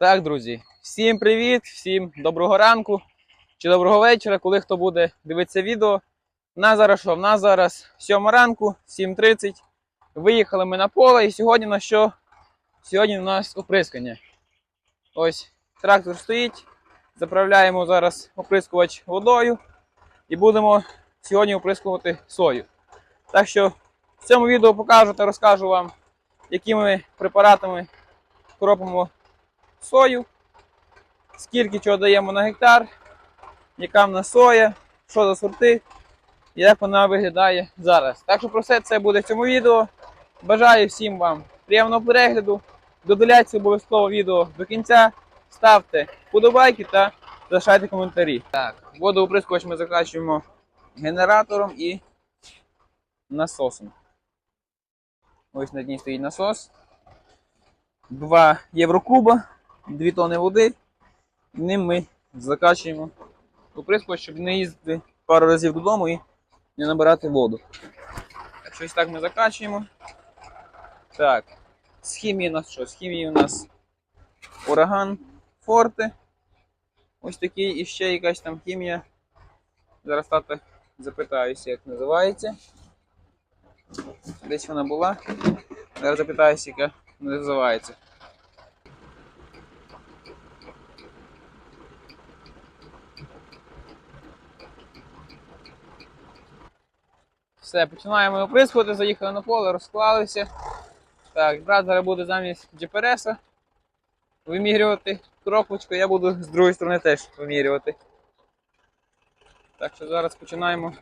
Так, друзі, всім привіт, всім доброго ранку чи доброго вечора, коли хто буде дивитися відео. У нас зараз що? В нас зараз 7 ранку, 7.30. Виїхали ми на поле і сьогодні на що? Сьогодні у нас оприскання. Ось трактор стоїть. Заправляємо зараз оприскувач водою і будемо сьогодні оприскувати сою. Так що в цьому відео покажу та розкажу вам, якими препаратами кропимо сою, скільки чого даємо на гектар, яка в нас соя, що за сорти, і як вона виглядає зараз. Так що про все це буде в цьому відео. Бажаю всім вам приємного перегляду. Додивляйте обов'язково відео до кінця, ставте вподобайки та залишайте коментарі. Так, водооприскувач ми закачуємо генератором і насосом. Ось на дні стоїть насос. 2 єврокуба, 2 тони води. І Ним ми закачуємо оприскувач, щоб не їздити пару разів додому і не набирати воду. Так, щось так ми закачуємо. Так, з хімії у нас що? З хімії у нас ураган Форте. Ось такий і ще якась там хімія. Зараз тата запитаюся, як називається. Десь вона була. Зараз запитаюся, яка називається. Все, починаємо оприскувати, заїхали на поле, розклалися. Так, брат зараз буде замість GPS вимірювати кропочку, я буду з другої сторони теж вимірювати. Так що зараз починаємо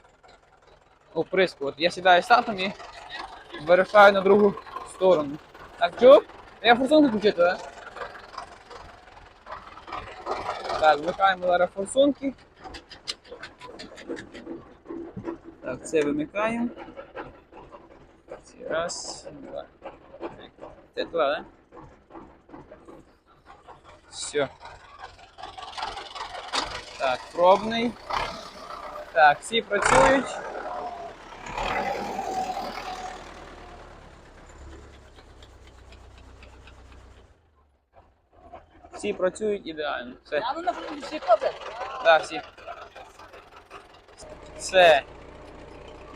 оприскувати. Я сідаю з татом і вирішаю на другу сторону. Так, чув? Я форсунку включити, так? Так, вмикаємо зараз форсунки. Так, це вимикаємо. Раз, два. три. Це два, да? Все. Так, пробний. Так, всі працюють. Всі працюють ідеально. Все. Ну. Так, всі. Все.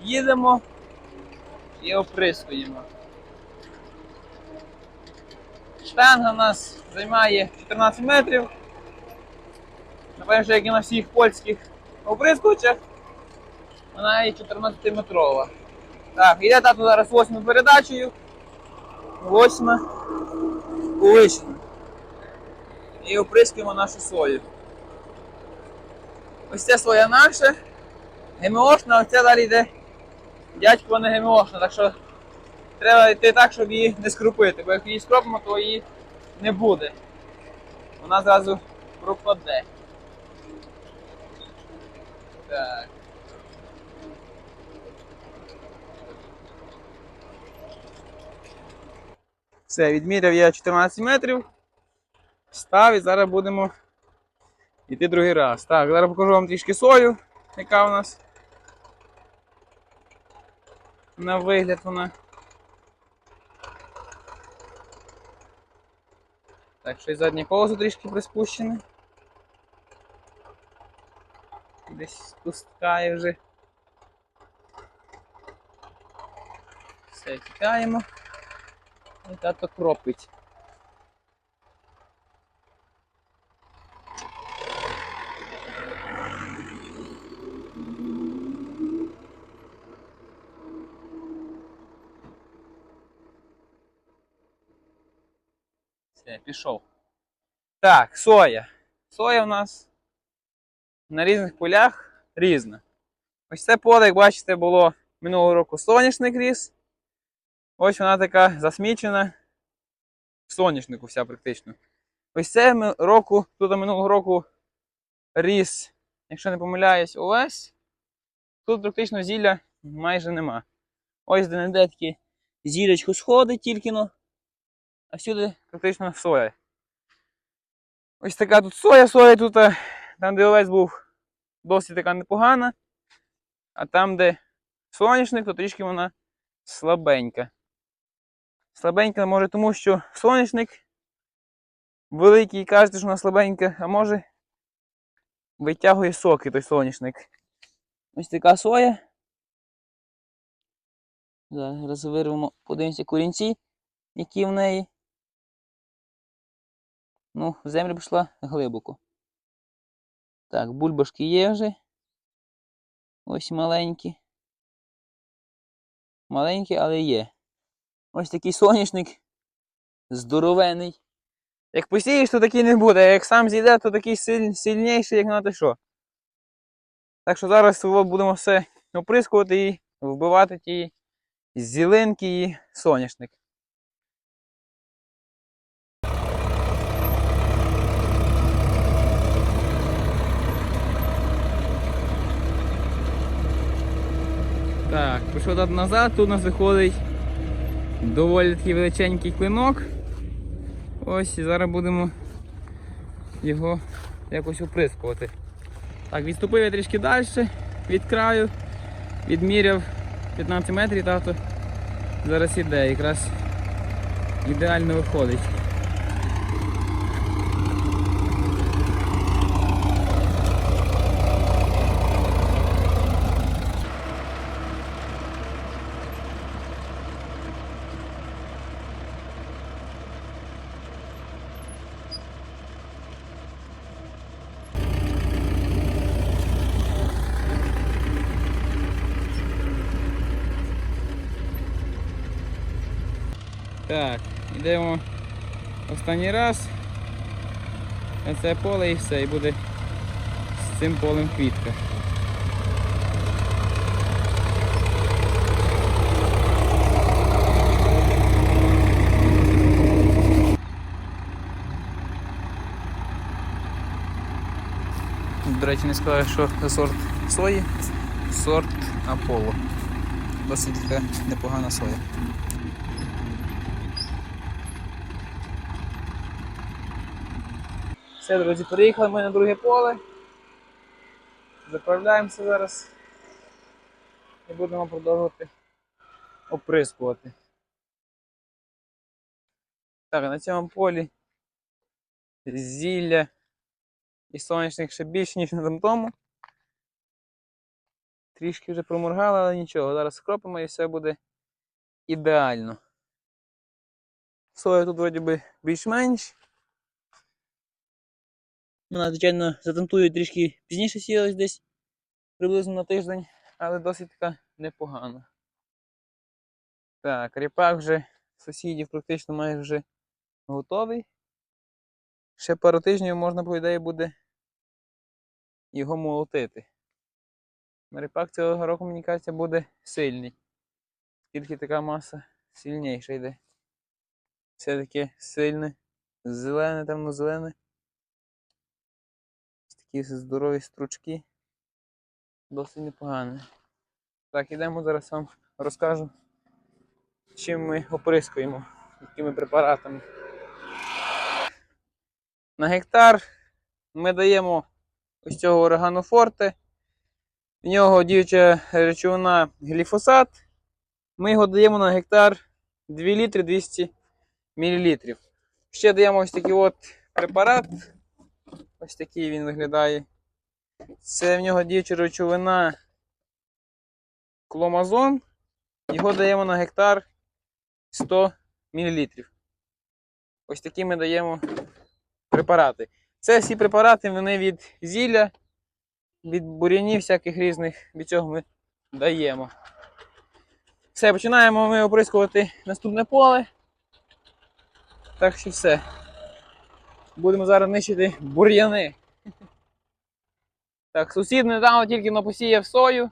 Їдемо і оприскуємо. Штанга у нас займає 14 метрів. Напевно, що як і на всіх польських оприскувачах, вона є 14-метрова. Так, йде тато зараз восьмою передачею. Восьма. Увищена. І оприскуємо нашу сою. Ось це своя наша. ГМОшна, це далі йде дядько не ГМОшна, так що треба йти так, щоб її не скрупити, бо як її скропимо, то її не буде. Вона зразу пропаде. Так. Все, відміряв я 14 метрів. Став і зараз будемо йти другий раз. Так, зараз покажу вам трішки сою, яка у нас на вигляд вона. Так, щось заднє колесо трішки приспущене. Десь спускає вже. Все, тікаємо. І тато кропить. Все, пішов. Так, соя. Соя у нас на різних полях різна. Ось це поле, як бачите, було минулого року соняшник ріс. Ось вона така засмічена. В соняшнику вся практично. Ось це року, тут минулого року ріс, якщо не помиляюсь, овес. Тут практично зілля майже нема. Ось де не такі зілячку сходить тільки но а всюди практично соя. Ось така тут соя, соя тут, е, там, де овець був досить така непогана, а там, де соняшник, то трішки вона слабенька. Слабенька може тому, що соняшник великий кажете, що вона слабенька, а може витягує соки той соняшник. Ось така соя. Зараз вирвемо, подивимося корінці, які в неї. Ну, в землю пішла глибоко. Так, бульбашки є вже. Ось маленькі. Маленькі, але є. Ось такий соняшник. Здоровений. Як посієш, то такий не буде, а як сам зійде, то такий силь, сильніший, як на те що. Так що зараз будемо все оприскувати і вбивати ті зілинки і соняшник. Так, пішов тут назад, тут у нас виходить доволі такий величенький клинок. Ось і зараз будемо його якось оприскувати. Так, відступив я трішки далі від краю, відміряв 15 метрів, тато зараз іде, якраз ідеально виходить. Так, йдемо останній раз. Це поле і все, і буде з цим полем квітка. До речі, не сказав, що це сорт сої, сорт Аполло. Досить така непогана соя. Все, друзі, приїхали ми на друге поле. Заправляємося зараз і будемо продовжувати оприскувати. Так, на цьому полі зілля і сонячних ще більше, ніж на тому. Трішки вже проморгали, але нічого. Зараз скропимо і все буде ідеально. Соя тут вроді би більш-менш. Вона, звичайно, затантую трішки пізніше сіялась десь приблизно на тиждень, але досить така непогана. Так, ріпак вже сусідів практично майже вже готовий. Ще пару тижнів можна, по ідеї, буде його молотити. Ріпак цього року, мені кажеться, буде сильний. Тільки така маса сильніша йде. Все таке сильне, зелене, темно-зелене. Такі здорові стручки. Досить непогані. Так, ідемо зараз вам розкажу, чим ми оприскуємо, якими препаратами. На гектар ми даємо ось цього Орегано Форте. В нього діюча речовина гліфосат. Ми його даємо на гектар 2 літри 200 мл. Ще даємо ось такий от препарат. Ось такий він виглядає. Це в нього діюча речовина кломазон. Його даємо на гектар 100 мл. Ось такі ми даємо препарати. Це всі препарати вони від зілля, від бур'янів всяких різних, від цього ми даємо. Все, починаємо ми оприскувати наступне поле. Так що все. Будемо зараз нищити бур'яни. Так, сусід недавно тільки но посіяв сою.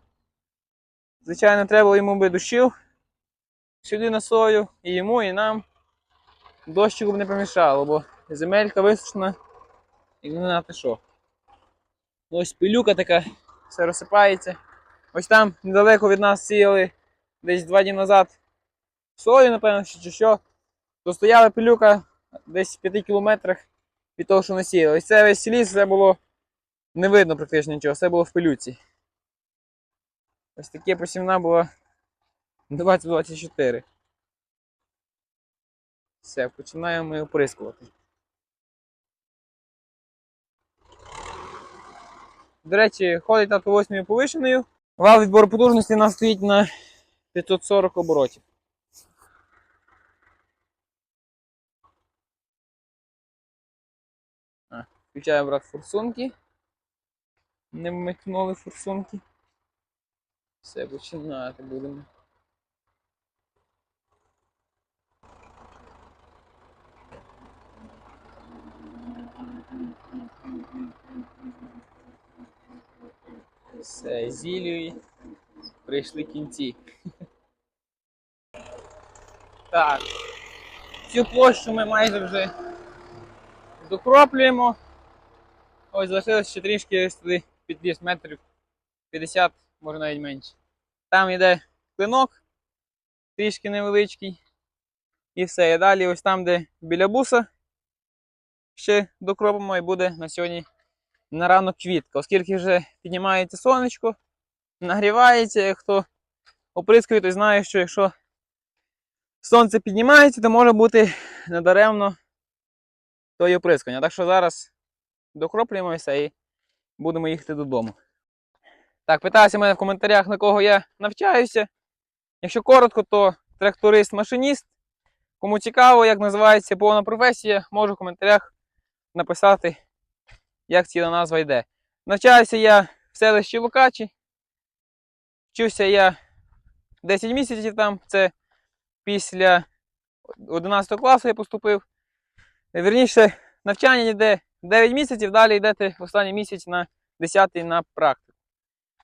Звичайно, треба йому би дощів сюди на сою, і йому, і нам. Дощику б не помішало, бо земелька висушена і не знати що. Ось пилюка така, все розсипається. Ось там недалеко від нас сіяли десь два дні назад сою, напевно, чи що. То стояла пилюка десь в 5 кілометрах від того, що насіяли. Ось це весь ліс, це було не видно практично нічого, все було в пилюці. Ось таке посівна була 20-24. Все, починаємо ми оприскувати. До речі, ходить тату 8 повишеною. Вал відбору потужності у нас стоїть на 540 оборотів. А, Включаю брат форсунки. Не вмикнули форсунки. Все, починати будемо. Все, зілюї. Прийшли кінці. Так. Цю площу ми майже вже докроплюємо. Ось залишилось ще трішки туди підліз метрів 50, може навіть менше. Там йде клинок, трішки невеличкий. І все. І далі ось там, де біля буса, ще докропимо і буде на сьогодні на ранок квітка, оскільки вже піднімається сонечко, нагрівається, хто оприскує, той знає, що якщо сонце піднімається, то може бути недаремно то і оприскування. Так що зараз докроплюємося і будемо їхати додому. Так, питаюся мене в коментарях, на кого я навчаюся. Якщо коротко, то тракторист-машиніст. Кому цікаво, як називається повна професія, можу в коментарях написати, як ціла назва йде. Навчаюся я в селищі Лукачі. Вчуся я 10 місяців там. Це після 11 класу я поступив. Вірніше, навчання йде 9 місяців, далі йдете в останній місяць на 10 на практику.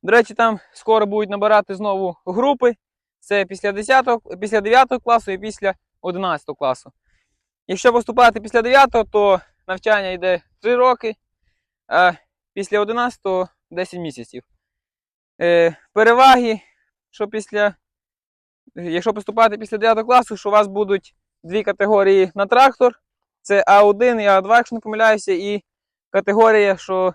До речі, там скоро будуть набирати знову групи. Це після 10, після 9 класу і після 11 класу. Якщо поступати після 9, то навчання йде 3 роки, а після 11 10 місяців. Е, переваги, що після, якщо поступати після 9 класу, що у вас будуть дві категорії на трактор. Це А1 і А2, якщо не помиляюся, і категорія, що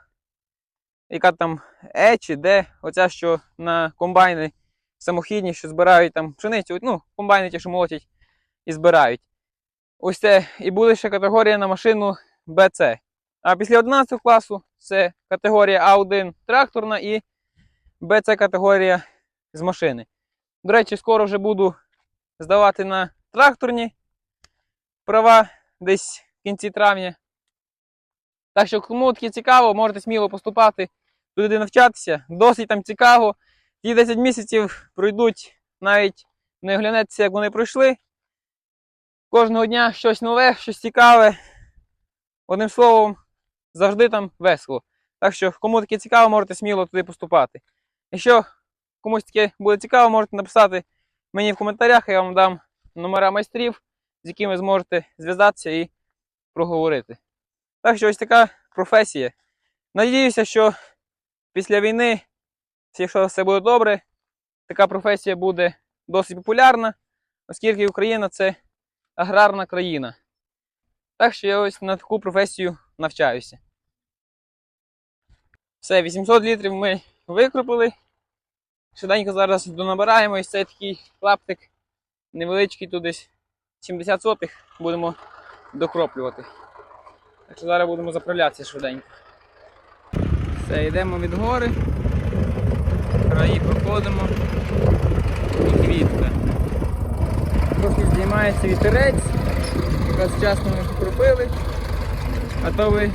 яка там Е чи Д, оця, що на комбайни самохідні, що збирають там пшеницю, ну, комбайни ті, що молотять і збирають. Ось це і буде ще категорія на машину БЦ. А після 11 класу це категорія А1 тракторна і БЦ категорія з машини. До речі, скоро вже буду здавати на тракторні права десь в кінці травня. Так що, кому таке цікаво, можете сміло поступати туди навчатися. Досить там цікаво. Ті 10 місяців пройдуть навіть не оглянеться, як вони пройшли. Кожного дня щось нове, щось цікаве. Одним словом, завжди там весело. Так що, кому таке цікаво, можете сміло туди поступати. Якщо комусь таке буде цікаво, можете написати мені в коментарях, я вам дам номера майстрів, з якими зможете зв'язатися і проговорити. Так що ось така професія. Надіюся, що після війни, якщо все буде добре, така професія буде досить популярна, оскільки Україна це аграрна країна. Так що я ось на таку професію навчаюся. Все, 800 літрів ми викропили. Швиденько зараз донабираємо ось цей такий клаптик невеличкий, тут десь 70 сотих будемо докроплювати. Так що зараз будемо заправлятися швиденько. Все, йдемо від гори, краї проходимо і квітка. Трохи здіймається вітерець, якраз вчасно ми покропили, а то ви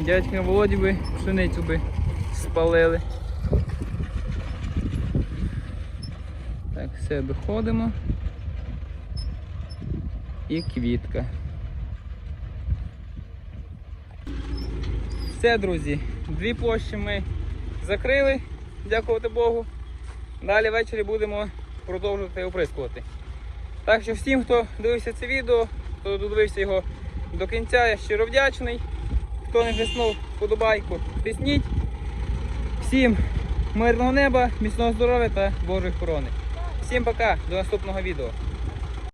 дядька Володі би пшеницю би спалили. Так, все, доходимо. І квітка. Все, друзі, дві площі ми закрили, дякувати Богу. Далі ввечері будемо продовжувати оприскувати. Так що всім, хто дивився це відео, хто додивився його до кінця, я щиро вдячний. Хто не тиснув вподобайку, тисніть. Всім мирного неба, міцного здоров'я та Божої охорони. Всім пока, до наступного відео.